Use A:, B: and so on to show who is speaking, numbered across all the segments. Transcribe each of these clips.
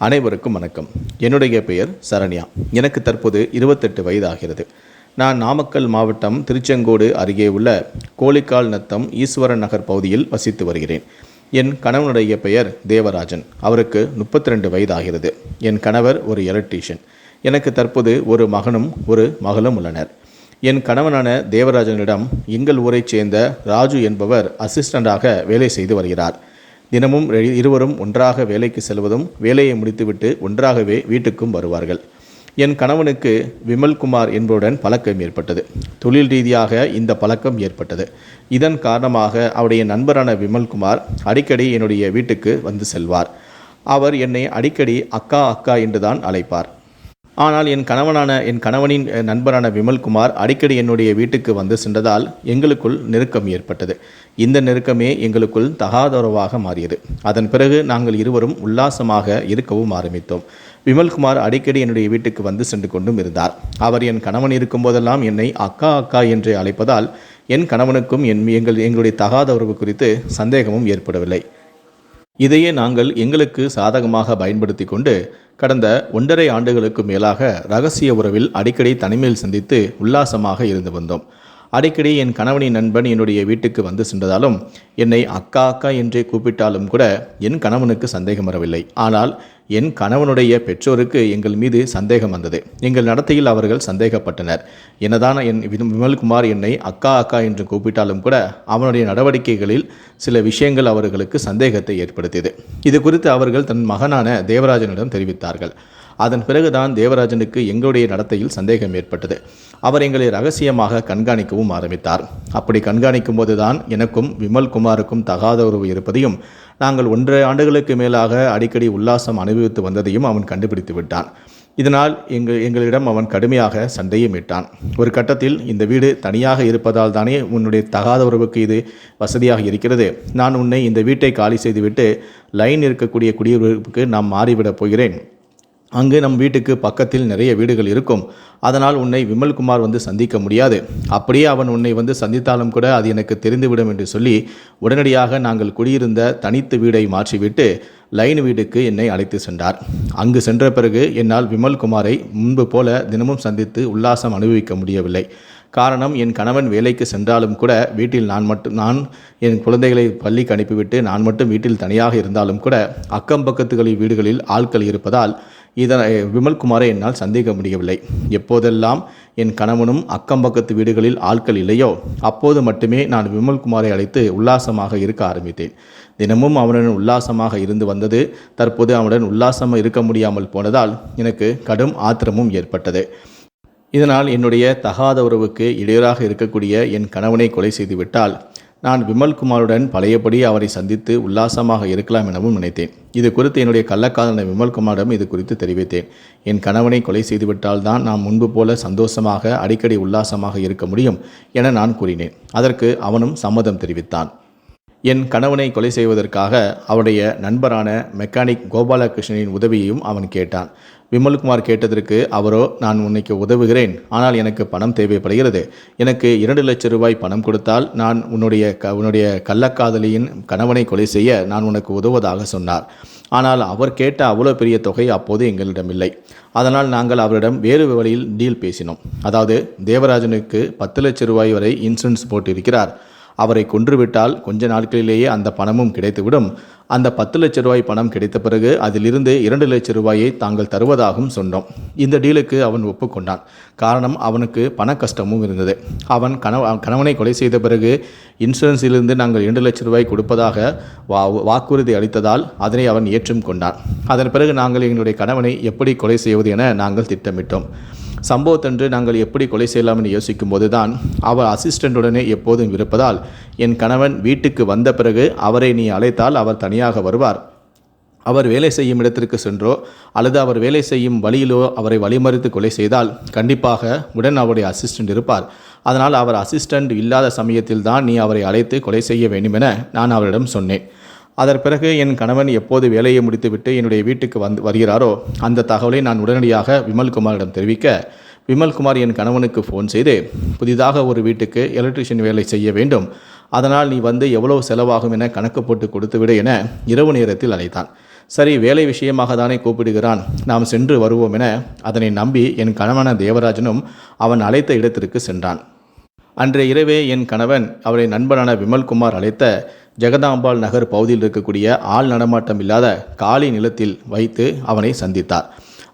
A: அனைவருக்கும் வணக்கம். என்னுடைய பெயர் சரண்யா. எனக்கு தற்போது இருபத்தெட்டு வயதாகிறது. நான் நாமக்கல் மாவட்டம் திருச்செங்கோடு அருகே உள்ள கோழிக்கால் நத்தம் ஈஸ்வரன் நகர் பகுதியில் வசித்து வருகிறேன். என் கணவனுடைய பெயர் தேவராஜன். அவருக்கு முப்பத்தி ரெண்டு வயதாகிறது. என் கணவர் ஒரு எலக்ட்ரீஷியன். எனக்கு தற்போது ஒரு மகனும் ஒரு மகளும் உள்ளனர். என் கணவனான தேவராஜனிடம் எங்கள் ஊரைச் சேர்ந்த ராஜு என்பவர் அசிஸ்டண்டாக வேலை செய்து வருகிறார். தினமும் இருவரும் ஒன்றாக வேலைக்கு செல்வதும் வேலையை முடித்துவிட்டு ஒன்றாகவே வீட்டுக்கும் வருவார்கள். என் கணவனுக்கு விமல்குமார் என்பவருடன் பழக்கம் ஏற்பட்டது. தொழில் ரீதியாக இந்த பழக்கம் ஏற்பட்டது. இதன் காரணமாக அவருடைய நண்பரான விமல்குமார் அடிக்கடி என்னுடைய வீட்டுக்கு வந்து செல்வார். அவர் என்னை அடிக்கடி அக்கா அக்கா என்றுதான் அழைப்பார். ஆனால் என் கணவனான என் கணவனின் நண்பரான விமல்குமார் அடிக்கடி என்னுடைய வீட்டுக்கு வந்து சென்றதால் எங்களுக்குள் நெருக்கம் ஏற்பட்டது. இந்த நெருக்கமே எங்களுக்குள் தகாதரவாக மாறியது. அதன் பிறகு நாங்கள் இருவரும் உல்லாசமாக இருக்கவும் ஆரம்பித்தோம். விமல்குமார் அடிக்கடி என்னுடைய வீட்டுக்கு வந்து சென்று கொண்டும் இருந்தார். அவர் என் கணவன் இருக்கும்போதெல்லாம் என்னை அக்கா அக்கா என்று அழைப்பதால் என் கணவனுக்கும் என் எங்கள் எங்களுடைய தகாத உறவு குறித்து சந்தேகமும் ஏற்படவில்லை. இதையே நாங்கள் எங்களுக்கு சாதகமாக பயன்படுத்தி கொண்டு கடந்த ஒன்றரை ஆண்டுகளுக்கு மேலாக ரகசிய உறவில் அடிக்கடி தனிமையில் சந்தித்து உல்லாசமாக இருந்து வந்தோம். அடிக்கடி என் கணவனின் நண்பன் என்னுடைய வீட்டுக்கு வந்து சென்றதாலும் என்னை அக்கா அக்கா என்றே கூப்பிட்டாலும் கூட என் கணவனுக்கு சந்தேகம் வரவில்லை. ஆனால் என் கணவனுடைய பெற்றோருக்கு எங்கள் மீது சந்தேகம் வந்தது. எங்கள் நடத்தையில் அவர்கள் சந்தேகப்பட்டனர். என்னதான் என் விமல்குமார் என்னை அக்கா அக்கா என்று கூப்பிட்டாலும் கூட அவனுடைய நடவடிக்கைகளில் சில விஷயங்கள் அவர்களுக்கு சந்தேகத்தை ஏற்படுத்தியது. இது குறித்து அவர்கள் தன் மகனான தேவராஜனிடம் தெரிவித்தார்கள். அதன் பிறகுதான் தேவராஜனுக்கு எங்களுடைய நடத்தையில் சந்தேகம் ஏற்பட்டது. அவர் எங்களை ரகசியமாக கண்காணிக்கவும் ஆரம்பித்தார். அப்படி கண்காணிக்கும் போதுதான் எனக்கும் விமல்குமாருக்கும் தகாத உறவு இருப்பதையும் நாங்கள் ஒன்றரை ஆண்டுகளுக்கு மேலாக அடிக்கடி உல்லாசம் அனுபவித்து வந்ததையும் அவன் கண்டுபிடித்து விட்டான். இதனால் எங்கள் எங்களிடம் அவன் கடுமையாக சண்டையும் இட்டான். ஒரு கட்டத்தில் இந்த வீடு தனியாக இருப்பதால் தானே உன்னுடைய தகாத உறவுக்கு இது வசதியாக இருக்கிறது. நான் உன்னை இந்த வீட்டை காலி செய்துவிட்டு லைன் இருக்கக்கூடிய குடியிருப்புக்கு நாம் மாறிவிடப் போகிறேன். அங்கு நம் வீட்டுக்கு பக்கத்தில் நிறைய வீடுகள் இருக்கும். அதனால் உன்னை விமல்குமார் வந்து சந்திக்க முடியாது. அப்படியே அவன் உன்னை வந்து சந்தித்தாலும் கூட அது எனக்கு தெரிந்துவிடும் என்று சொல்லி உடனடியாக நாங்கள் குடியிருந்த தனித்து வீடை மாற்றிவிட்டு லைன் வீட்டுக்கு என்னை அழைத்து சென்றார். அங்கு சென்ற பிறகு என்னால் விமல்குமாரை முன்பு போல தினமும் சந்தித்து உல்லாசம் அனுபவிக்க முடியவில்லை. காரணம் என் கணவன் வேலைக்கு சென்றாலும் கூட வீட்டில் நான் மட்டும் நான் என் குழந்தைகளை பள்ளிக்கு அனுப்பிவிட்டு நான் மட்டும் வீட்டில் தனியாக இருந்தாலும் கூட அக்கம் பக்கத்துகளில் வீடுகளில் ஆட்கள் இருப்பதால் இதனை விமல்குமாரை என்னால் சந்திக்க முடியவில்லை. எப்போதெல்லாம் என் கணவனும் அக்கம் பக்கத்து வீடுகளில் ஆட்கள் இல்லையோ அப்போது மட்டுமே நான் விமல்குமாரை அழைத்து உல்லாசமாக இருக்க ஆரம்பித்தேன். தினமும் அவனுடன் உல்லாசமாக இருந்து வந்தது தற்போது அவனுடன் உல்லாசமாக இருக்க முடியாமல் போனதால் எனக்கு கடும் ஆத்திரமும் ஏற்பட்டது. இதனால் என்னுடைய தகாத உறவுக்கு இடையூறாக இருக்கக்கூடிய என் கணவனை கொலை செய்துவிட்டால் நான் விமல்குமாருடன் பழையபடி அவரை சந்தித்து உல்லாசமாக இருக்கலாம் எனவும் நினைத்தேன். இது குறித்து என்னுடைய கள்ளக்காதலன் விமல்குமாரிடம் இது குறித்து தெரிவித்தேன். என் கணவனை கொலை செய்துவிட்டால் தான் நாம் முன்பு போல சந்தோஷமாக அடிக்கடி உல்லாசமாக இருக்க முடியும் என நான் கூறினேன். அதற்கு அவனும் சம்மதம் தெரிவித்தான். என் கணவனை கொலை செய்வதற்காக அவருடைய நண்பரான மெக்கானிக் கோபாலகிருஷ்ணனின் உதவியையும் அவன் கேட்டான். விமல்குமார் கேட்டதற்கு அவரோ நான் உன்னைக்கு உதவுகிறேன். ஆனால் எனக்கு பணம் தேவைப்படுகிறது. எனக்கு இரண்டு லட்சம் ரூபாய் பணம் கொடுத்தால் நான் உன்னுடைய க உன்னுடைய கள்ளக்காதலியின் கணவனை கொலை செய்ய நான் உனக்கு உதவுவதாக சொன்னார். ஆனால் அவர் கேட்ட அவ்வளோ பெரிய தொகை அப்போது எங்களிடம் இல்லை அதனால் நாங்கள் அவரிடம் வேறு வழியில் டீல் பேசினோம். அதாவது தேவராஜனுக்கு பத்து லட்சம் ரூபாய் வரை இன்சூரன்ஸ் போட்டிருக்கிறார். அவரை கொன்றுவிட்டால் கொஞ்ச நாட்களிலேயே அந்த பணமும் கிடைத்துவிடும். அந்த பத்து லட்ச ரூபாய் பணம் கிடைத்த பிறகு அதிலிருந்து இரண்டு லட்ச ரூபாயை தாங்கள் தருவதாகவும் சொன்னோம். இந்த டீலுக்கு அவன் ஒப்புக்கொண்டான். காரணம் அவனுக்கு பண கஷ்டமும் இருந்தது. அவன் கணவ கணவனை கொலை செய்த பிறகு இன்சூரன்ஸிலிருந்து நாங்கள் இரண்டு லட்ச ரூபாய் கொடுப்பதாக வா வாக்குறுதி அளித்ததால் அதனை அவன் ஏற்றும் கொண்டான் அதன் பிறகு நாங்கள் எங்களுடைய கணவனை எப்படி கொலை செய்வது என நாங்கள் திட்டமிட்டோம். சம்பவத்தன்று நாங்கள் எப்படி கொலை செய்யலாம் என்று யோசிக்கும் போதுதான் அவர் அசிஸ்டண்டுடனே எப்போதும் இருப்பதால் என் கணவன் வீட்டுக்கு வந்த பிறகு அவரை நீ அழைத்தால் அவர் தனியாக வருவார். அவர் வேலை செய்யும் இடத்திற்கு சென்றோ அல்லது அவர் வேலை செய்யும் வழியிலோ அவரை வழிமறித்து கொலை செய்தால் கண்டிப்பாக உடன் அவருடைய அசிஸ்டண்ட் இருப்பார். அதனால் அவர் அசிஸ்டண்ட் இல்லாத சமயத்தில் தான் நீ அவரை அழைத்து கொலை செய்ய வேண்டும் என நான் அவரிடம் சொன்னேன். அதன் பிறகு என் கணவன் எப்போது வேலையை முடித்துவிட்டு என்னுடைய வீட்டுக்கு வந்து வருகிறாரோ அந்த தகவலை நான் உடனடியாக விமல்குமாரிடம் தெரிவிக்க விமல்குமார் என் கணவனுக்கு ஃபோன் செய்து புதிதாக ஒரு வீட்டுக்கு எலக்ட்ரிஷியன் வேலை செய்ய வேண்டும். அதனால் நீ வந்து எவ்வளவு செலவாகும் என கணக்கு போட்டு கொடுத்துவிடு என இரவு நேரத்தில் அழைத்தான். சரி வேலை விஷயமாக தானே கூப்பிடுகிறான். நாம் சென்று வருவோம் என அதனை நம்பி என் கணவன தேவராஜனும் அவன் அழைத்த இடத்திற்கு சென்றான். அன்றைய இரவே என் கணவன் அவரை நண்பனான விமல்குமார் அழைத்த ஜெகதாம்பாள் நகர் பகுதியில் இருக்கக்கூடிய ஆள் நடமாட்டம் இல்லாத காலி நிலத்தில் வைத்து அவனை சந்தித்தார்.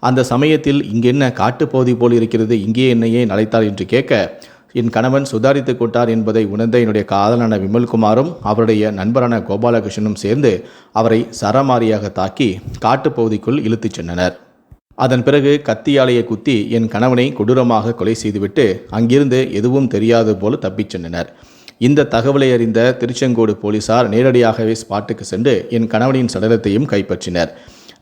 A: அந்த சமயத்தில் இங்கென்ன காட்டுப்பகுதி போல் இருக்கிறது இங்கே என்னையே அழைத்தார் என்று கேட்க என் கணவன் சுதாரித்து கொண்டார் என்பதை உணர்ந்த என்னுடைய காதலான விமல்குமாரும் அவருடைய நண்பரான கோபாலகிருஷ்ணனும் சேர்ந்து அவரை சரமாரியாக தாக்கி காட்டுப்பகுதிக்குள் இழுத்துச் சென்றனர். அதன் பிறகு கத்தியாலையை குத்தி என் கணவனை கொடூரமாக கொலை செய்துவிட்டு அங்கிருந்து எதுவும் தெரியாது போல தப்பிச் சென்றனர். இந்த தகவலை அறிந்த திருச்செங்கோடு போலீசார் நேரடியாகவே ஸ்பாட்டுக்கு சென்று என் கணவனின் சடலத்தையும் கைப்பற்றினர்.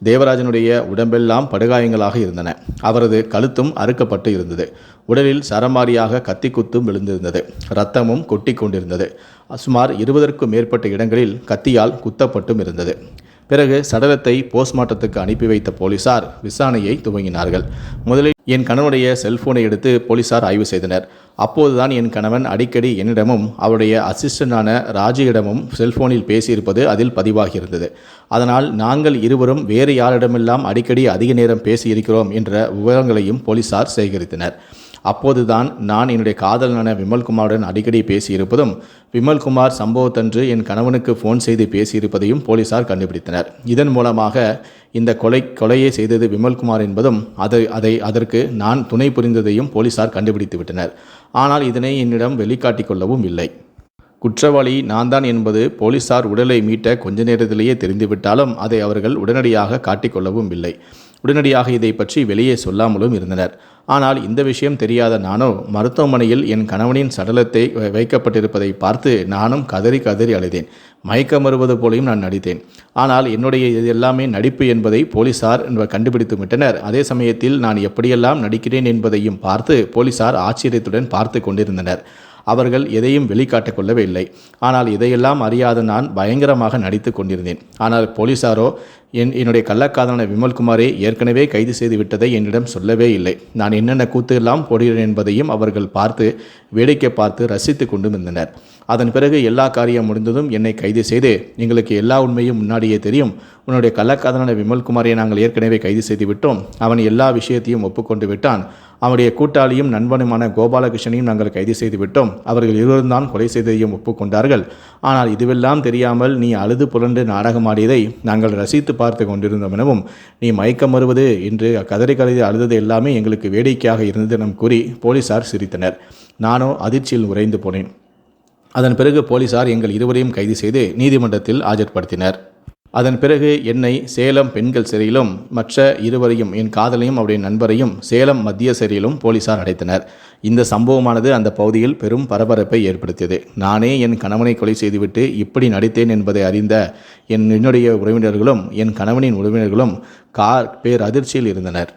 A: தேவராஜனுடைய உடம்பெல்லாம் படுகாயங்களாக இருந்தன. அவரது கழுத்தும் அறுக்கப்பட்டு இருந்தது. உடலில் சரமாரியாக கத்தி குத்தும் விழுந்திருந்தது. இரத்தமும் கொட்டி கொண்டிருந்தது சுமார் இருபதற்கும் மேற்பட்ட இடங்களில் கத்தியால் குத்தப்பட்டும் இருந்தது. பிறகு சடலத்தை போஸ்ட்மார்ட்டத்துக்கு அனுப்பி வைத்த போலீசார் விசாரணையை துவங்கினார்கள். முதலில் என் கணவனுடைய செல்போனை எடுத்து போலீசார் ஆய்வு செய்தனர். அப்போதுதான் என் கணவன் அடிக்கடி என்னிடமும் அவருடைய அசிஸ்டண்டான ராஜியிடமும் செல்போனில் பேசியிருப்பது அதில் பதிவாகியிருந்தது. அதனால் நாங்கள் இருவரும் வேறு யாரிடமெல்லாம் அடிக்கடி அதிக நேரம் பேசியிருக்கிறோம் என்ற விவரங்களையும் போலீசார் சேகரித்தனர். அப்போதுதான் நான் என்னுடைய காதலனான விமல்குமாருடன் அடிக்கடி பேசியிருப்பதும் விமல்குமார் சம்பவத்தன்று என் கணவனுக்கு ஃபோன் செய்து பேசியிருப்பதையும் போலீசார் கண்டுபிடித்தனர். இதன் மூலமாக இந்த கொலை கொலையை செய்தது விமல்குமார் என்பதும் அதை அதை அதற்கு நான் துணை புரிந்ததையும் போலீசார் கண்டுபிடித்து விட்டனர். ஆனால் இதனை என்னிடம் வெளிக்காட்டிக் கொள்ளவும் இல்லை. குற்றவாளி நான் தான் என்பது போலீசார் உடலை மீட்ட கொஞ்ச நேரத்திலேயே தெரிந்துவிட்டாலும் அதை அவர்கள் உடனடியாக காட்டிக்கொள்ளவும் இல்லை. உடனடியாக இதை பற்றி வெளியே சொல்லாமலும் இருந்தனர். ஆனால் இந்த விஷயம் தெரியாத நானோ மருத்துவமனையில் என் கணவனின் சடலத்தை வைக்கப்பட்டிருப்பதை பார்த்து நானும் கதறி கதறி அழுதேன். மயக்கம் வருவது போலையும் நான் நடித்தேன். ஆனால் என்னுடைய இது எல்லாமே நடிப்பு என்பதை போலீசார் என்ப- கண்டுபிடித்து விட்டனர் அதே சமயத்தில் நான் எப்படியெல்லாம் நடிக்கிறேன் என்பதையும் பார்த்து போலீசார் ஆச்சரியத்துடன் பார்த்து கொண்டிருந்தனர். அவர்கள் எதையும் வெளிக்காட்டிக் கொள்ளவே இல்லை. ஆனால் இதையெல்லாம் அறியாத நான் பயங்கரமாக நடித்து கொண்டிருந்தேன். ஆனால் போலீசாரோ என் என்னுடைய கள்ளக்காதலான விமல்குமாரை ஏற்கனவே கைது செய்து விட்டதை என்னிடம் சொல்லவே இல்லை. நான் என்னென்ன கூத்தெல்லாம் போடுகிறேன் என்பதையும் அவர்கள் பார்த்து வேடிக்கை பார்த்து ரசித்து கொண்டும் இருந்தனர் அதன் பிறகு எல்லா காரியம் முடிந்ததும் என்னை கைது செய்து எங்களுக்கு எல்லா உண்மையும் முன்னாடியே தெரியும். உன்னுடைய கள்ளக்காதலான விமல்குமாரை நாங்கள் ஏற்கனவே கைது செய்து விட்டோம். அவன் எல்லா விஷயத்தையும் ஒப்புக்கொண்டு விட்டான். அவனுடைய கூட்டாளியும் நண்பனுமான கோபாலகிருஷ்ணனையும் நாங்கள் கைது செய்து விட்டோம் அவர்கள் இருவரும் தான் கொலை செய்ததையும் ஒப்புக்கொண்டார்கள். ஆனால் இதுவெல்லாம் தெரியாமல் நீ அழுது புரண்டு நாடகமாடியதை நாங்கள் ரசித்து பார்த்து கொண்டிருந்தோம் எனவும் நீ மயக்கம் வருவது என்று கதறி கதறி அழுதது எல்லாமே எங்களுக்கு வேடிக்கையாக இருந்தது என கூறி போலீசார் சிரித்தனர். நானோ அதிர்ச்சியில் உறைந்து போனேன். அதன் பிறகு போலீசார் எங்கள் இருவரையும் கைது செய்து நீதிமன்றத்தில் ஆஜர்படுத்தினர். அதன் பிறகு என்னை சேலம் பெண்கள் சிறையிலும் மற்ற இருவரையும் என் காதலையும் அவருடைய நண்பரையும் சேலம் மத்திய சிறையிலும் போலீசார் அடைத்தனர். இந்த சம்பவமானது அந்த பகுதியில் பெரும் பரபரப்பை ஏற்படுத்தியது. நானே என் கணவனை கொலை செய்துவிட்டு இப்படி நடித்தேன் என்பதை அறிந்த என் என்னுடைய உறவினர்களும் என் கணவனின் உறவினர்களும் கார் பேர் அதிர்ச்சியில் இருந்தனர்.